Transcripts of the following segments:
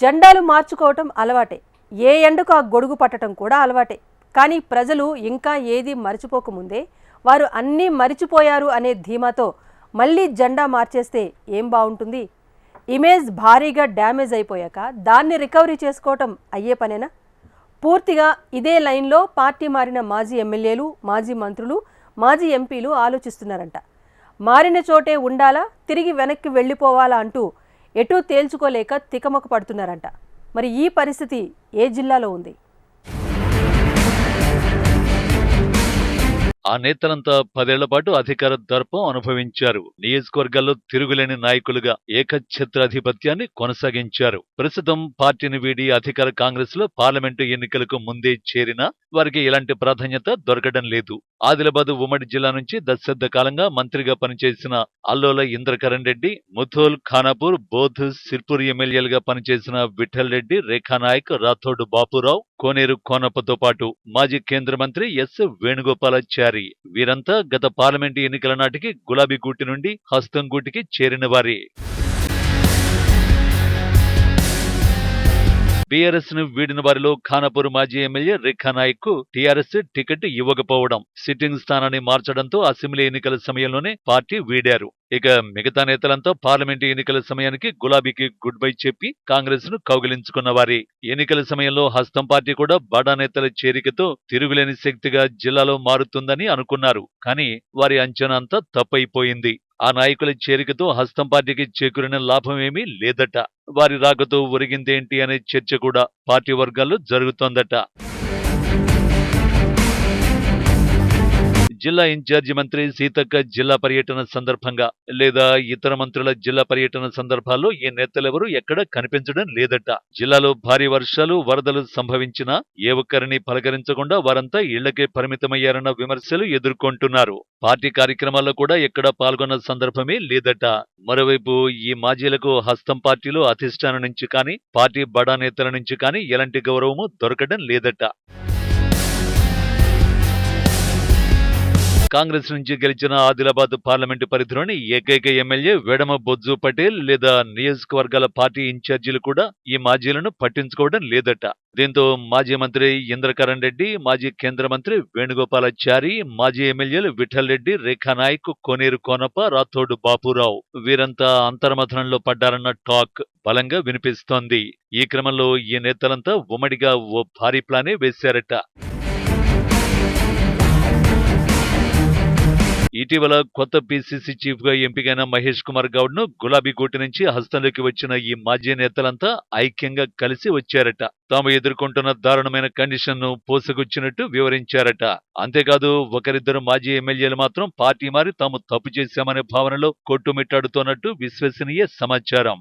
జెండాలు మార్చుకోవటం అలవాటే. ఏ ఎండకు ఆ గొడుగు పట్టడం కూడా అలవాటే. కానీ ప్రజలు ఇంకా ఏది మర్చిపోకముందే వారు అన్నీ మరిచిపోయారు అనే ధీమాతో మళ్ళీ జెండా మార్చేస్తే ఏం బాగుంటుంది ఇమేజ్ భారీగా డ్యామేజ్ అయిపోయాక దాన్ని రికవరీ చేసుకోవటం అయ్యే పనేనా? పూర్తిగా ఇదే లైన్లో పార్టీ మారిన మాజీ ఎమ్మెల్యేలు మాజీ మంత్రులు మాజీ ఎంపీలు ఆలోచిస్తున్నారంట. మారిన చోటే ఉండాలా? తిరిగి వెనక్కి వెళ్ళిపోవాలా అంటూ ఎటూ తేల్చుకోలేక తికమక పడుతున్నారంట. మరి ఈ పరిస్థితి ఏ జిల్లాలో ఉంది? ఆ నేతలంతా పదేళ్ళ పాటు అధికార దర్పం అనుభవించారు. నియోజకవర్గాల్లో తిరుగులేని నాయకులుగా ఏకఛత్రాధిపత్యాన్ని కొనసాగించారు. ప్రస్తుతం పార్టీని వీడి అధికార కాంగ్రెస్లో పార్లమెంటు ఎన్నికలకు ముందే చేరినా వారికి ఎలాంటి ప్రాధాన్యత దొరకడం లేదు. ఆదిలాబాద్ ఉమ్మడి జిల్లా నుంచి దశాబ్ద కాలంగా మంత్రిగా పనిచేసిన అల్లోల ఇంద్రకరణ్ రెడ్డి ముథోల్ ఖానాపూర్ బోధ్ సిర్పూర్ ఎమ్మెల్యేలుగా పనిచేసిన విఠల్ రెడ్డి రేఖానాయక్ రాథోడ్ బాపురావు కోనేరు కోనప్పతో పాటు మాజీ కేంద్ర మంత్రి ఎస్ వేణుగోపాలాచారి. వీరంతా గత పార్లమెంటు ఎన్నికల నాటికి గులాబీ గూటి నుండి హస్తం గూటికి చేరిన వారే. బీఆర్ఎస్ను వీడిన వారిలో ఖానాపూర్ మాజీ ఎమ్మెల్యే రేఖా నాయక్కు టీఆర్ఎస్ టికెట్ ఇవ్వకపోవడం. సిట్టింగ్ స్థానాన్ని మార్చడంతో అసెంబ్లీ ఎన్నికల సమయంలోనే పార్టీ వీడారు. ఇక మిగతా నేతలంతా పార్లమెంటు ఎన్నికల సమయానికి గులాబీకి గుడ్ బై చెప్పి కాంగ్రెస్ను కౌగిలించుకున్న వారి. ఎన్నికల సమయంలో హస్తం పార్టీ కూడా బడా నేతల చేరికతో తిరుగులేని శక్తిగా జిల్లాలో మారుతుందని అనుకున్నారు. కానీ వారి అంచనా అంతా తప్పైపోయింది. ఆ నాయకుల చేరికతో హస్తం పార్టీకి చేకూరిన లాభం ఏమీ లేదట. వారి రాకతో ఒరిగిందేంటి అనే చర్చ కూడా పార్టీ వర్గాల్లో జరుగుతోందట. జిల్లా ఇన్ఛార్జి మంత్రి సీతక్క జిల్లా పర్యటన సందర్భంగా లేదా ఇతర మంత్రుల జిల్లా పర్యటన సందర్భాల్లో ఈ నేతలెవరూ ఎక్కడ కనిపించడం లేదట. జిల్లాలో భారీ వర్షాలు వరదలు సంభవించినా ఏ ఒక్కరిని పలకరించకుండా వారంతా ఇళ్ళకే పరిమితమయ్యారన్న విమర్శలు ఎదుర్కొంటున్నారు. పార్టీ కార్యక్రమాల్లో కూడా ఎక్కడ పాల్గొన్న సందర్భమే లేదట. మరోవైపు ఈ మాజీలకు హస్తం పార్టీలో అధిష్టానం నుంచి కానీ పార్టీ బడా నేతల నుంచి కానీ ఎలాంటి గౌరవము దొరకడం లేదట. కాంగ్రెస్ నుంచి గెలిచిన ఆదిలాబాద్ పార్లమెంటు పరిధిలోని ఏకైక ఎమ్మెల్యే వెడమ బొజ్జు పటేల్ లేదా నియోజకవర్గాల పార్టీ ఇన్ఛార్జీలు కూడా ఈ మాజీలను పట్టించుకోవడం లేదట. దీంతో మాజీ మంత్రి ఇంద్రకరణ్ రెడ్డి మాజీ కేంద్ర మంత్రి వేణుగోపాలాచారి మాజీ ఎమ్మెల్యేలు విఠల్ రెడ్డి రేఖానాయక్ కోనేరు కోనప్ప రాథోడ్ బాపురావు వీరంతా అంతర్మథనంలో పడ్డారన్న టాక్ బలంగా వినిపిస్తోంది. ఈ క్రమంలో ఈ నేతలంతా ఉమ్మడిగా ఓ భారీ ప్లానే వేశారట. ఇటీవల కొత్త పిసిసి చీఫ్గా ఎంపికైన మహేష్ కుమార్ గౌడ్ను గులాబీ నుంచి హస్తంలోకి వచ్చిన ఈ మాజీ నేతలంతా ఐక్యంగా కలిసి వచ్చారట. తాము ఎదుర్కొంటున్న దారుణమైన కండిషన్ను వివరించారట. అంతేకాదు ఒకరిద్దరు మాజీ ఎమ్మెల్యేలు మాత్రం పార్టీ మారి తాము తప్పు చేశామనే భావనలో కొట్టుమిట్టాడుతోన్నట్టు విశ్వసనీయ సమాచారం.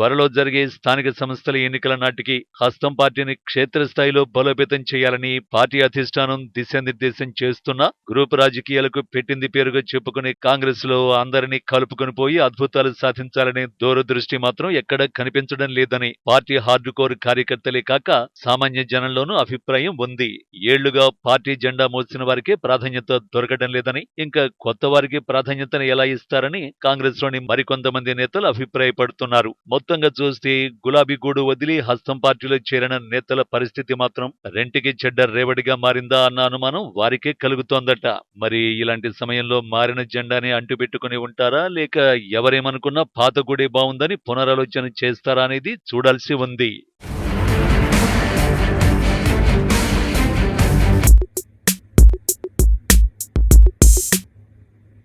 త్వరలో జరిగే స్థానిక సంస్థల ఎన్నికల నాటికి హస్తం పార్టీని క్షేత్రస్థాయిలో బలోపేతం చేయాలని పార్టీ అధిష్టానం దిశానిర్దేశం చేస్తున్నా గ్రూప్ రాజకీయాలకు పెట్టింది పేరుగా చెప్పుకునే కాంగ్రెస్లో అందరినీ కలుపుకొని పోయి అద్భుతాలు సాధించాలనే దూరదృష్టి మాత్రం ఎక్కడా కనిపించడం లేదని పార్టీ హార్డ్ కోర్ కార్యకర్తలే కాక సామాన్య జనంలోనూ అభిప్రాయం ఉంది. ఏళ్ళుగా పార్టీ జెండా మోసిన వారికే ప్రాధాన్యత దొరకడం లేదని ఇంకా కొత్త వారికి ప్రాధాన్యతను ఎలా ఇస్తారని కాంగ్రెస్లోని మరికొంతమంది నేతలు అభిప్రాయపడుతున్నారు. మొత్తం మొత్తంగా చూస్తే గులాబీ గూడు వదిలి హస్తం పార్టీలో చేరిన నేతల పరిస్థితి మాత్రం రెంటికి చెడ్డ రేవడిగా మారిందా అన్న అనుమానం వారికే కలుగుతోందట. మరి ఇలాంటి సమయంలో మారిన జెండాని అంటుపెట్టుకుని ఉంటారా? లేక ఎవరేమనుకున్నా పాతగూడే బాగుందని పునరాలోచన చేస్తారా అనేది చూడాల్సి ఉంది.